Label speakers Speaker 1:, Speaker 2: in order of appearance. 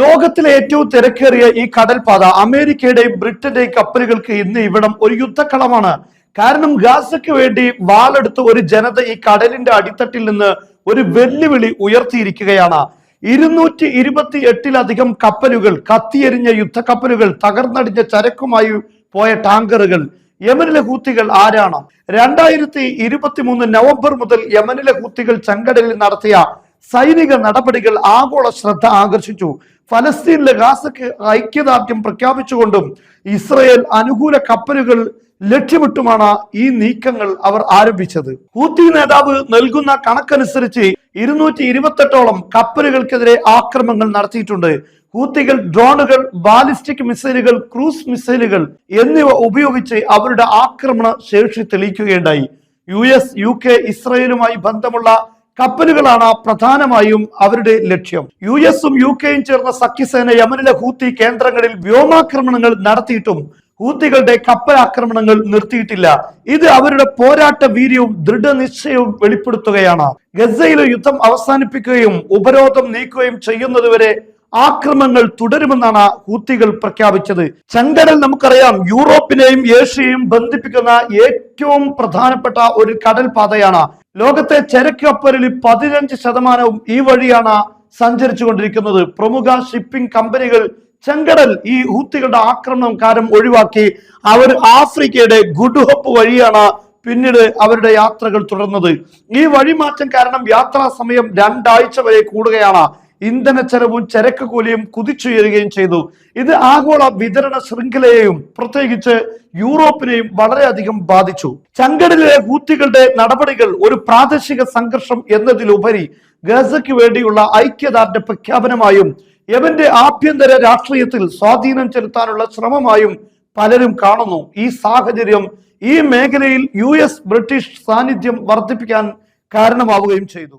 Speaker 1: ലോകത്തിലെ ഏറ്റവും തിരക്കേറിയ ഈ കടൽപാത അമേരിക്കയുടെയും ബ്രിട്ടന്റെയും കപ്പലുകൾക്ക് ഇന്ന് ഇവിടം ഒരു യുദ്ധക്കളമാണ്. കാരണം ഗാസയ്ക്ക് വേണ്ടി വാളെടുത്ത് ഒരു ജനത ഈ കടലിന്റെ അടിത്തട്ടിൽ നിന്ന് ഒരു വെല്ലുവിളി ഉയർത്തിയിരിക്കുകയാണ്. ഇരുന്നൂറ്റി ഇരുപത്തി എട്ടിലധികം കപ്പലുകൾ കത്തിയെരിഞ്ഞ യുദ്ധക്കപ്പലുകൾ തകർന്നടിഞ്ഞ ചരക്കുമായി പോയ ടാങ്കറുകൾ യമനിലെ കൂത്തികൾ ആരാണ്? രണ്ടായിരത്തി ഇരുപത്തി മൂന്ന് നവംബർ മുതൽ യമനിലെ കൂത്തികൾ ചെങ്കടലിൽ നടത്തിയ സൈനിക നടപടികൾ ആഗോള ശ്രദ്ധ ആകർഷിച്ചു. ഫലസ്തീനിലെ ഗാസക്ക് ഐക്യദാർഢ്യം പ്രഖ്യാപിച്ചുകൊണ്ടും ഇസ്രയേൽ അനുകൂല കപ്പലുകൾ ലക്ഷ്യമിട്ടുമാണ് ഈ നീക്കങ്ങൾ അവർ ആരംഭിച്ചത്. ഹൂത്തി നേതാവ് നൽകുന്ന കണക്കനുസരിച്ച് ഇരുന്നൂറ്റി ഇരുപത്തെട്ടോളം കപ്പലുകൾക്കെതിരെ ആക്രമണങ്ങൾ നടത്തിയിട്ടുണ്ട്. ഹൂത്തികൾ ഡ്രോണുകൾ ബാലിസ്റ്റിക് മിസൈലുകൾ ക്രൂസ് മിസൈലുകൾ എന്നിവ ഉപയോഗിച്ച് അവരുടെ ആക്രമണ ശേഷി തെളിയിക്കുകയുണ്ടായി. യു എസ് യു കെ ഇസ്രയേലുമായി ബന്ധമുള്ള കപ്പലുകളാണ് പ്രധാനമായും അവരുടെ ലക്ഷ്യം. യു എസും യു കെയും ചേർന്ന സഖ്യസേന യമനിലെ ഹൂത്തി കേന്ദ്രങ്ങളിൽ വ്യോമാക്രമണങ്ങൾ നടത്തിയിട്ടും ഹൂത്തികളുടെ കപ്പൽ ആക്രമണങ്ങൾ നിർത്തിയിട്ടില്ല. ഇത് അവരുടെ പോരാട്ട വീര്യവും ദൃഢനിശ്ചയവും വെളിപ്പെടുത്തുകയാണ്. ഗസയിലെ യുദ്ധം അവസാനിപ്പിക്കുകയും ഉപരോധം നീക്കുകയും ചെയ്യുന്നതുവരെ ആക്രമണങ്ങൾ തുടരുമെന്നാണ് ഹൂത്തികൾ പ്രഖ്യാപിച്ചത്. ചെങ്കടൽ നമുക്കറിയാം യൂറോപ്പിനെയും ഏഷ്യയെയും ബന്ധിപ്പിക്കുന്ന ഏറ്റവും പ്രധാനപ്പെട്ട ഒരു കടൽ പാതയാണ് ലോകത്തെ ചരക്കപ്പലിൽ പതിനഞ്ച് ശതമാനവും ഈ വഴിയാണ് സഞ്ചരിച്ചു കൊണ്ടിരിക്കുന്നത് പ്രമുഖ ഷിപ്പിംഗ് കമ്പനികൾ ചെങ്കടൽ ഈ ഹൂത്തികളുടെ ആക്രമണം കാരം ഒഴിവാക്കി. അവർ ആഫ്രിക്കയുടെ ഗുഡ് ഹോപ്പ് വഴിയാണ് പിന്നീട് അവരുടെ യാത്രകൾ തുടർന്നത്. ഈ വഴിമാറ്റം കാരണം യാത്രാ സമയം രണ്ടാഴ്ച വരെ കൂടുകയാണ്. ഇന്ധന ചെലവും ചരക്ക് കൂലിയും കുതിച്ചുയരുകയും ചെയ്തു. ഇത് ആഗോള വിതരണ ശൃംഖലയെയും പ്രത്യേകിച്ച് യൂറോപ്പിനെയും വളരെയധികം ബാധിച്ചു. ചങ്കടലിലെ ഹൂത്തികളുടെ നടപടികൾ ഒരു പ്രാദേശിക സംഘർഷം എന്നതിലുപരി ഗസയ്ക്ക് വേണ്ടിയുള്ള ഐക്യദാർഢ്യ പ്രഖ്യാപനമായും യവന്റെ ആഭ്യന്തര രാഷ്ട്രീയത്തിൽ സ്വാധീനം ചെലുത്താനുള്ള ശ്രമമായും പലരും കാണുന്നു. ഈ സാഹചര്യം ഈ മേഖലയിൽ യു ബ്രിട്ടീഷ് സാന്നിധ്യം വർദ്ധിപ്പിക്കാൻ കാരണമാവുകയും ചെയ്തു.